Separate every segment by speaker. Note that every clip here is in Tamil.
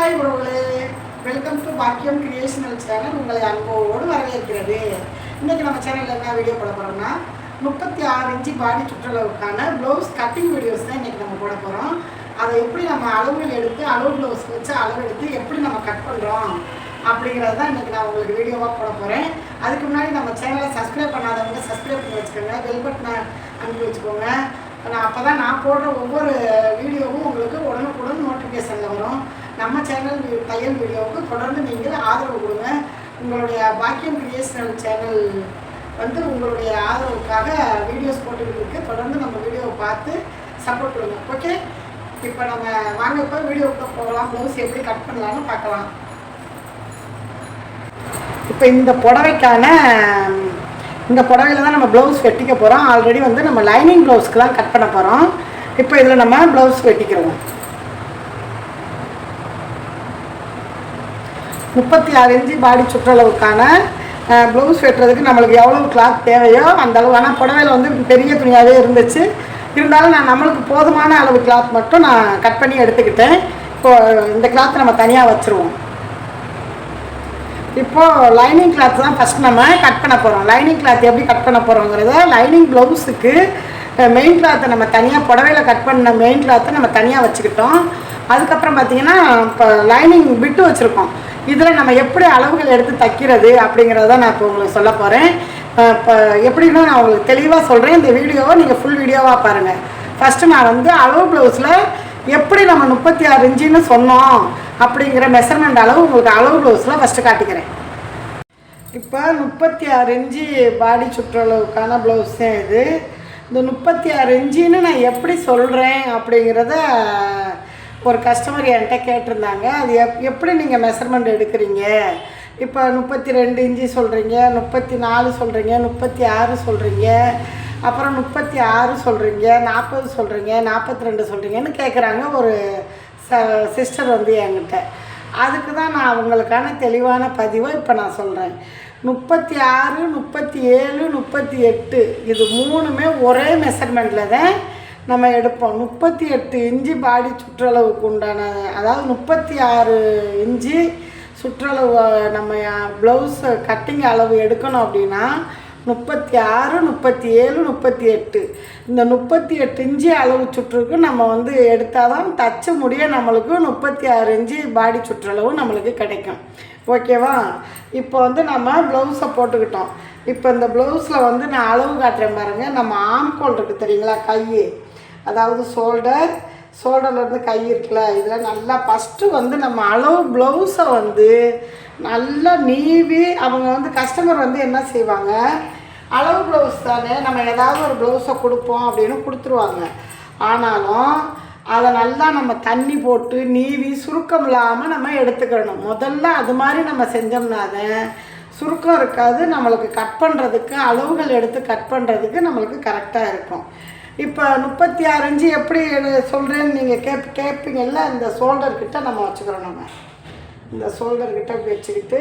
Speaker 1: ஹாய் உறவுகளே welcome to Bakkiyam creational channel உங்களை அன்போடு வரவேற்கிறது. இன்றைக்கி நம்ம சேனலில் என்ன வீடியோ போட போகிறோம்னா முப்பத்தி ஆறு இன்ச்சு பாடி சுற்றளவுக்கான ப்ளவுஸ் கட்டிங் வீடியோஸ் தான் இன்றைக்கி நம்ம போட போகிறோம் அதை எப்படி நம்ம அளவுகள் எடுத்து அளவு ப்ளவுஸ் வச்சு அளவு எடுத்து எப்படி நம்ம கட் பண்ணுறோம் அப்படிங்கிறது தான் இன்றைக்கி நான் உங்களுக்கு வீடியோவாக போட போகிறேன் அதுக்கு முன்னாடி நம்ம சேனலை சப்ஸ்கிரைப் பண்ணாதவங்க சப்ஸ்கிரைப் பண்ணி வச்சுக்கோங்க. பெல் பட்டனை அனுப்பி வச்சுக்கோங்க. நான் அப்போ தான் நான் போடுற ஒவ்வொரு வீடியோவும் உங்களுக்கு உடனுக்குடன் நோட்டிஃபிகேஷனில் வரும். நம்ம சேனல் தையல் வீடியோவுக்கு தொடர்ந்து நீங்கள் ஆதரவு கொடுங்க. உங்களுடைய பாக்கியம் கிரியேஷனல் சேனல் வந்து உங்களுடைய ஆதரவுக்காக வீடியோஸ் போட்டுக்கிட்டு இருக்கு. தொடர்ந்து நம்ம வீடியோவை பார்த்து சப்போர்ட் கொடுங்க. ஓகே இப்போ நம்ம வாங்க இப்போ வீடியோவுக்கு போகலாம். ப்ளவுஸ் எப்படி கட் பண்ணலாம்னு பார்க்கலாம். இப்போ இந்த புடவைக்கான இந்த புடவையில தான் நம்ம ப்ளவுஸ் வெட்டிக்க போகிறோம் ஆல்ரெடி வந்து நம்ம லைனிங் ப்ளவுஸ்க்கு தான் கட் பண்ண போகிறோம் இப்போ இதில் நம்ம ப்ளவுஸ் வெட்டிக்கிறோம். முப்பத்தி ஆறு இன்ச்சு பாடி சுற்றளவுக்கான ப்ளவுஸ் வெட்டுறதுக்கு நம்மளுக்கு எவ்வளோ கிளாத் தேவையோ அந்த அளவு. ஆனால் புடவையில் வந்து பெரிய துணியாகவே இருந்துச்சு. இருந்தாலும் நான் நம்மளுக்கு போதுமான அளவு கிளாத் மட்டும் நான் கட் பண்ணி எடுத்துக்கிட்டேன். இப்போ இந்த கிளாத் நம்ம தனியாக வச்சுருவோம். இப்போது லைனிங் கிளாத் தான் ஃபஸ்ட் நம்ம கட் பண்ண போகிறோம் லைனிங் கிளாத் எப்படி கட் பண்ண போகிறோங்கிறத லைனிங் ப்ளவுஸுக்கு மெயின் கிளாத்தை நம்ம தனியாக புடவையில் கட் பண்ண மெயின் கிளாத்தை நம்ம தனியாக வச்சுக்கிட்டோம். அதுக்கப்புறம் பார்த்தீங்கன்னா இப்போ லைனிங் விட்டு வச்சுருக்கோம். இதில் நம்ம எப்படி அளவுகள் எடுத்து தைக்கிறது அப்படிங்கிறத நான் இப்போ உங்களுக்கு சொல்ல போகிறேன். இப்போ எப்படின்னா நான் உங்களுக்கு தெளிவாக சொல்கிறேன். இந்த வீடியோவை நீங்கள் ஃபுல் வீடியோவாக பாருங்கள் ஃபஸ்ட்டு நான் வந்து அளவு ப்ளவுஸில் எப்படி நம்ம முப்பத்தி ஆறு இன்ச்சின்னு சொன்னோம் அப்படிங்கிற மெஷர்மெண்ட் அளவு உங்களுக்கு அளவு ப்ளவுஸில் ஃபஸ்ட்டு காட்டிக்கிறேன். இப்போ முப்பத்தி ஆறு இன்ச்சி பாடி சுற்றளவுக்கான ப்ளவுஸ் தான் இது. இந்த முப்பத்தி ஆறு இன்ச்சின்னு நான் எப்படி சொல்கிறேன் அப்படிங்கிறத ஒரு கஸ்டமர் என்கிட்ட கேட்டிருந்தாங்க. அது எப் எப்படி நீங்கள் மெஷர்மெண்ட் எடுக்கிறீங்க? இப்போ முப்பத்தி ரெண்டு இன்ச்சு சொல்கிறீங்க முப்பத்தி நாலு சொல்கிறீங்க முப்பத்தி ஆறு சொல்கிறீங்க அப்புறம் முப்பத்தி ஆறு சொல்கிறீங்க நாற்பது சொல்கிறீங்க நாற்பத்தி ரெண்டு சொல்கிறீங்கன்னு கேட்குறாங்க ஒரு ச சிஸ்டர் வந்து என்கிட்ட. அதுக்கு தான் நான் அவங்களுக்கான தெளிவான பதிவை இப்போ நான் சொல்கிறேன் முப்பத்தி ஆறு முப்பத்தி ஏழு முப்பத்தி எட்டு இது மூணுமே ஒரே மெஷர்மெண்ட்டில் தான் நம்ம எடுப்போம். முப்பத்தி எட்டு இன்ச்சு பாடி சுற்றளவுக்கு உண்டான அதாவது முப்பத்தி ஆறு இன்ச்சு சுற்றளவு நம்ம ப்ளவுஸ் கட்டிங் அளவு எடுக்கணும் அப்படின்னா முப்பத்தி ஆறு முப்பத்தி ஏழு முப்பத்தி எட்டு. இந்த முப்பத்தி எட்டு இன்ச்சு அளவு சுற்றுக்கு நம்ம வந்து எடுத்தால் தான் தச்ச முடிய நம்மளுக்கு முப்பத்தி ஆறு இன்ச்சு பாடி சுற்றளவு நம்மளுக்கு கிடைக்கும். ஓகேவா? இப்போ வந்து நம்ம ப்ளவுஸை போட்டுக்கிட்டோம். இப்போ இந்த ப்ளவுஸில் வந்து நான் அளவு காட்டுறேன் பாருங்கள் நம்ம ஆம்கோல் இருக்குது தெரியுங்களா? கை அதாவது ஷோல்டர் ஷோல்டர்லேருந்து கை இருக்குல்ல இதில் நல்லா ஃபஸ்ட்டு வந்து நம்ம அளவு ப்ளவுஸை வந்து நல்லா நீவி அவங்க வந்து கஸ்டமர் வந்து என்ன செய்வாங்க? அளவு ப்ளவுஸ் தானே நம்ம ஏதாவது ஒரு ப்ளவுஸை கொடுப்போம் அப்படின்னு கொடுத்துருவாங்க. ஆனாலும் அதை நல்லா நம்ம தண்ணி போட்டு நீவி சுருக்கம் இல்லாமல் நம்ம எடுத்துக்கணும். முதல்ல அது மாதிரி நம்ம செஞ்சோம்னா சுருக்கம் இருக்காது. நம்மளுக்கு கட் பண்ணுறதுக்கு அளவுகள் எடுத்து கட் பண்ணுறதுக்கு நம்மளுக்கு கரெக்டாக இருக்கும். இப்போ முப்பத்தி ஆறு இன்ச்சு எப்படி சொல்கிறேன்னு நீங்கள் கேப் கேட்பீங்கல்ல இந்த ஷோல்டர்கிட்ட நம்ம வச்சுக்கிறோம் நம்ம. இந்த ஷோல்டர்கிட்ட இப்படி வச்சுக்கிட்டு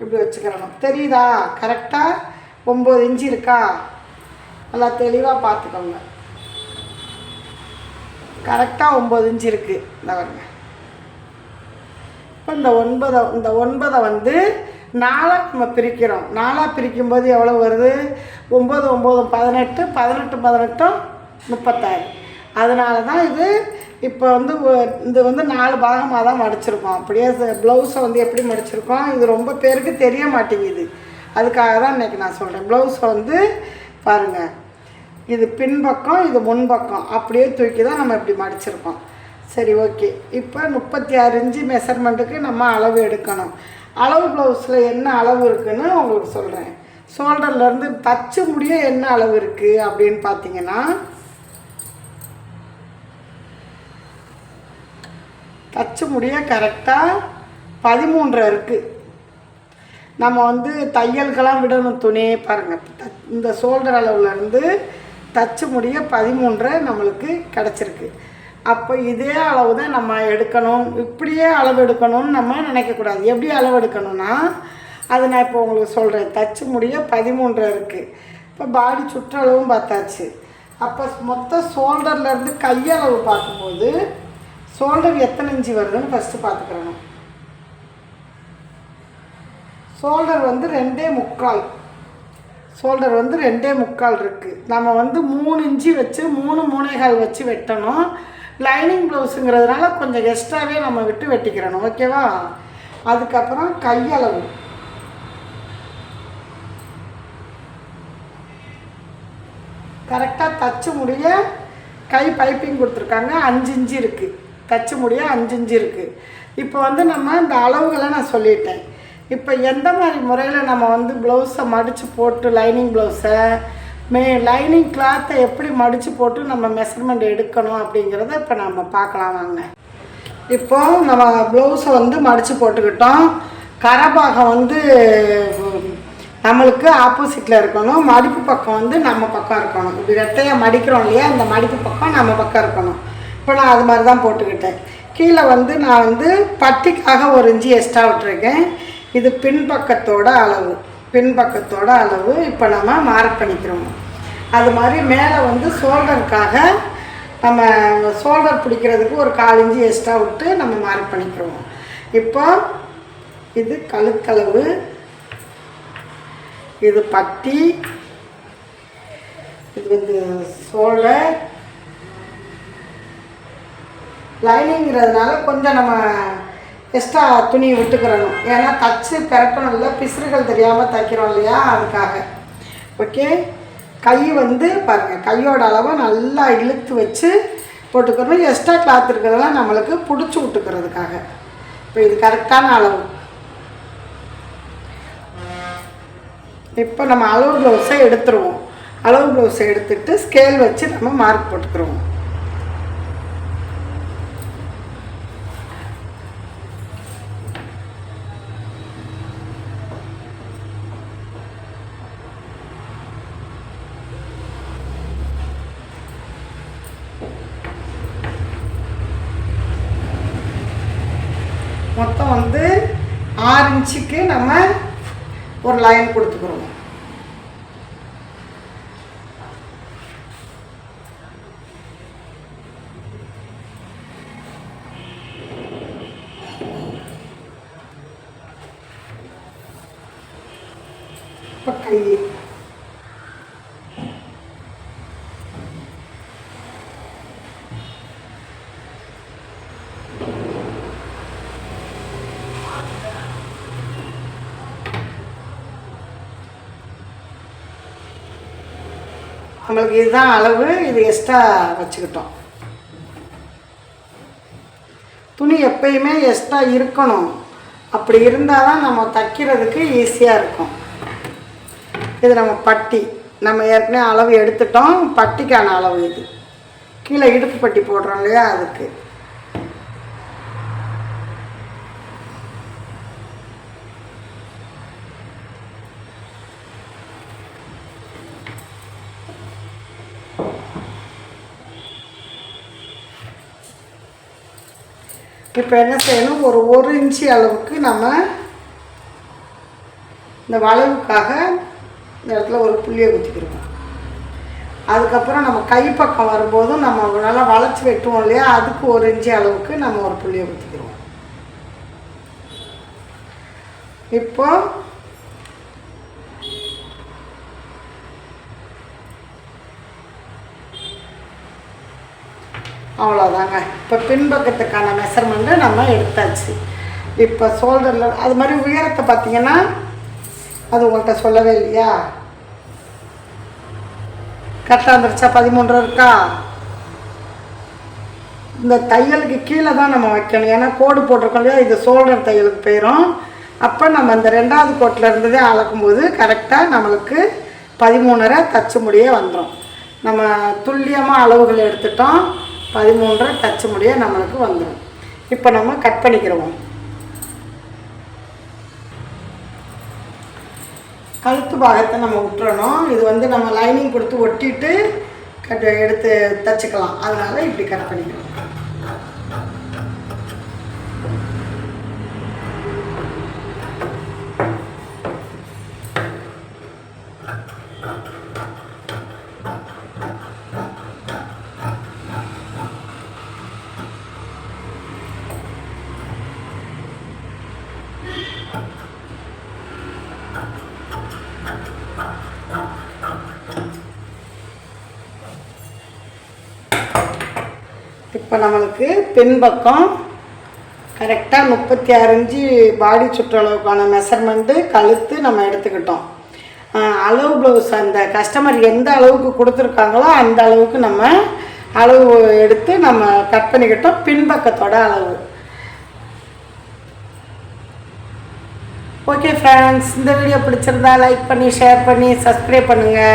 Speaker 1: இப்படி வச்சுக்கிறணும் தெரியுதா? கரெக்டாக ஒம்பது இன்ச்சு இருக்கா? நல்லா தெளிவாக பார்த்துக்கோங்க. கரெக்டாக ஒம்பது இன்ச்சு இருக்குது இந்த வருங்க இப்போ இந்த ஒன்பதை இந்த ஒன்பதை வந்து நாலாக நம்ம பிரிக்கிறோம். நாலாக பிரிக்கும்போது எவ்வளோ வருது? ஒம்பது ஒம்பது பதினெட்டு பதினெட்டு பதினெட்டும் முப்பத்தாறு. அதனால தான் இது இப்போ வந்து இது வந்து நாலு பாகமாக தான் மடிச்சிருக்கோம். அப்படியே ப்ளவுஸை வந்து எப்படி மடிச்சிருக்கோம்? இது ரொம்ப பேருக்கு தெரிய மாட்டேங்குது. அதுக்காக தான் இன்றைக்கி நான் சொல்கிறேன் ப்ளவுஸை வந்து பாருங்கள் இது பின்பக்கம் இது முன்பக்கம். அப்படியே தூக்கி தான் நம்ம இப்படி மடிச்சிருக்கோம். சரி ஓகே. இப்போ முப்பத்தி ஆறு இன்ச்சு மெஷர்மெண்ட்டுக்கு நம்ம அளவு எடுக்கணும். அளவு ப்ளவுஸில் என்ன அளவு இருக்குதுன்னு உங்களுக்கு சொல்கிறேன் ஷோல்டர்லேருந்து தச்சு முடிய என்ன அளவு இருக்குது அப்படின்னு பார்த்தீங்கன்னா தச்சு முடிய கரெக்டாக பதிமூன்றரை இருக்குது நம்ம வந்து தையலுக்கெல்லாம் விடணும் துணி பாருங்கள் இந்த ஷோல்டர் அளவுலேருந்து தச்சு முடிய பதிமூன்றரை நம்மளுக்கு கிடச்சிருக்கு. அப்போ இதே அளவு தான் நம்ம எடுக்கணும். இப்படியே அளவு எடுக்கணும்னு நம்ம நினைக்கக்கூடாது. எப்படி அளவு எடுக்கணும்னா அது நான் இப்போ உங்களுக்கு சொல்கிறேன் தச்சு முடிய பதிமூன்றரை இருக்குது இப்போ பாடி சுற்றளவும் பார்த்தாச்சு. அப்போ மொத்த ஷோல்டர்லேருந்து கையளவு பார்க்கும்போது ஷோல்டர் எத்தனை இன்ச்சு வருதுன்னு ஃபஸ்ட்டு பார்த்துக்கிறணும். ஷோல்டர் வந்து ரெண்டே முக்கால். ஷோல்டர் வந்து ரெண்டே முக்கால் இருக்குது நம்ம வந்து மூணு இன்ச்சு வச்சு மூணு மூணேகால் வச்சு வெட்டணும். லைனிங் ப்ளவுஸுங்கிறதுனால கொஞ்சம் எக்ஸ்ட்ராவே நம்ம விட்டு வெட்டிக்கிறணும். ஓகேவா? அதுக்கப்புறம் கையளவு. கரெக்டாக தச்சு முடிய கை பைப்பிங் கொடுத்துருக்காங்க. அஞ்சு இன்ச்சு இருக்குது தச்சு முடிய அஞ்சு இஞ்சு இருக்குது இப்போ வந்து நம்ம இந்த அளவுகளை நான் சொல்லிட்டேன். இப்போ எந்த மாதிரி முறையில் நம்ம வந்து ப்ளவுஸை மடித்து போட்டு லைனிங் ப்ளவுஸை மே லைனிங் கிளாத்தை எப்படி மடித்து போட்டு நம்ம மெஷர்மெண்ட் எடுக்கணும் அப்படிங்கிறத இப்போ நம்ம பார்க்கலாம் வாங்க. இப்போ நம்ம ப்ளவுஸை வந்து மடித்து போட்டுக்கிட்டோம். கரபாகம் வந்து நம்மளுக்கு ஆப்போசிட்டில் இருக்கணும். மடிப்பு பக்கம் வந்து நம்ம பக்கம் இருக்கணும். இப்படி ரெட்டையாக மடிக்கிறோம் இல்லையா? அந்த மடிப்பு பக்கம் நம்ம பக்கம் இருக்கணும். இப்போ நான் அது மாதிரி தான் போட்டுக்கிட்டேன். கீழே வந்து நான் வந்து பட்டிக்காக ஒரு இஞ்சி எக்ஸ்ட்ரா விட்டுருக்கேன். இது பின்பக்கத்தோட அளவு. பின்பக்கத்தோட அளவு இப்போ நம்ம மார்க் பண்ணிக்கிறோம். அது மாதிரி மேலே வந்து ஷோல்டருக்காக நம்ம ஷோல்டர் பிடிக்கிறதுக்கு ஒரு கால் இஞ்சி எக்ஸ்ட்ரா விட்டு நம்ம மார்க் பண்ணிக்கிறோம். இப்போ இது கழுத்தளவு இது பட்டி இது வந்து சோலை லைனிங்கிறதுனால கொஞ்சம் நம்ம எக்ஸ்ட்ரா துணி விட்டுக்கிறணும். ஏன்னா தச்சு பிறக்கணும் இல்லை பிசுறுகள் தெரியாமல் தைக்கிறோம் இல்லையா அதுக்காக. ஓகே கை வந்து பாருங்கள் கையோட அளவை நல்லா இழுத்து வச்சு போட்டுக்கிறோம் எக்ஸ்ட்ரா கிளாத் இருக்கிறதெல்லாம் நம்மளுக்கு பிடிச்சி விட்டுக்கிறதுக்காக. இப்போ இது கரெக்டான அளவு. இப்போ நம்ம அளவு ப்ளவுஸை எடுத்துருவோம். அளவு ப்ளவுஸை எடுத்துட்டு ஸ்கேல் வச்சு நம்ம மார்க் போட்டுக்கிறோம் மொத்தம் வந்து ஆறு இன்ச்சுக்கு நம்ம ஒரு லைன் கொடுத்துக்கிறோம் இப்போ கை நம்மளுக்கு இதுதான் அளவு இது எக்ஸ்ட்ரா வச்சுக்கிட்டோம். துணி எப்பயுமே எக்ஸ்ட்ரா இருக்கணும். அப்படி இருந்தால் தான் நம்ம தைக்கிறதுக்கு ஈஸியாக இருக்கும். இது நம்ம பட்டி. நம்ம ஏற்கனவே அளவு எடுத்துட்டோம். பட்டிக்கான அளவு இது. கீழே இடுப்பு பட்டி போடுறோம் இல்லையா அதுக்கு. இப்போ என்ன செய்யணும்? ஒரு ஒரு இன்ச்சு அளவுக்கு நம்ம இந்த வளைவுக்காக இந்த இடத்துல ஒரு புள்ளியை குத்திக்கிருக்கோம். அதுக்கப்புறம் நம்ம கைப்பக்கம் வரும்போதும் நம்ம நல்லா வளைச்சி வெட்டுவோம் இல்லையா? அதுக்கு ஒரு இன்ச்சு அளவுக்கு நம்ம ஒரு புள்ளியை குத்திக்கிறோம் இப்போது அவ்வளோதாங்க இப்போ பின்பக்கத்துக்கான மெஷர்மெண்ட்டை நம்ம எடுத்தாச்சு. இப்போ ஷோல்டரில் அது மாதிரி உயரத்தை பார்த்தீங்கன்னா அது உங்கள்கிட்ட சொல்லவே இல்லையா? கரெக்டாக வந்துருச்சா? பதிமூன்று இருக்கா? இந்த தையலுக்கு கீழே தான் நம்ம வைக்கணும். ஏன்னா கோடு போட்டிருக்கோம் இல்லையா? இது ஷோல்டர் தையலுக்கு போயிடும் அப்போ நம்ம இந்த ரெண்டாவது கோட்டில் இருந்ததே அளக்கும்போது கரெக்டாக நம்மளுக்கு பதிமூணரை தச்சு முடியே வந்துடும் நம்ம துல்லியமாக அளவுகள் எடுத்துட்டோம். பதிமூன்றரை தச்சு முடிய நம்மளுக்கு வந்துடும் இப்போ நம்ம கட் பண்ணிக்கிறோம். கழுத்து பாகத்தை நம்ம விட்டுறணும். இது வந்து நம்ம லைனிங் கொடுத்து ஒட்டிட்டு கட் எடுத்து தச்சுக்கலாம். அதனால் இப்படி கட் பண்ணிக்கிறோம். இப்போ நம்மளுக்கு பின்பக்கம் கரெக்டாக முப்பத்தி ஆறு இன்ச்சு பாடி சுற்றளவுக்கான மெஷர்மெண்ட்டு கழுத்து நம்ம எடுத்துக்கிட்டோம். அளவு ப்ளவுஸ் அந்த கஸ்டமர் எந்த அளவுக்கு கொடுத்துருக்காங்களோ அந்த அளவுக்கு நம்ம அளவு எடுத்து நம்ம கட் பண்ணிக்கிட்டோம் பின்பக்கத்தோட அளவு. ஓகே ஃப்ரெண்ட்ஸ் இந்த வீடியோ பிடிச்சிருந்தா லைக் பண்ணி ஷேர் பண்ணி சப்ஸ்கிரைப் பண்ணுங்கள்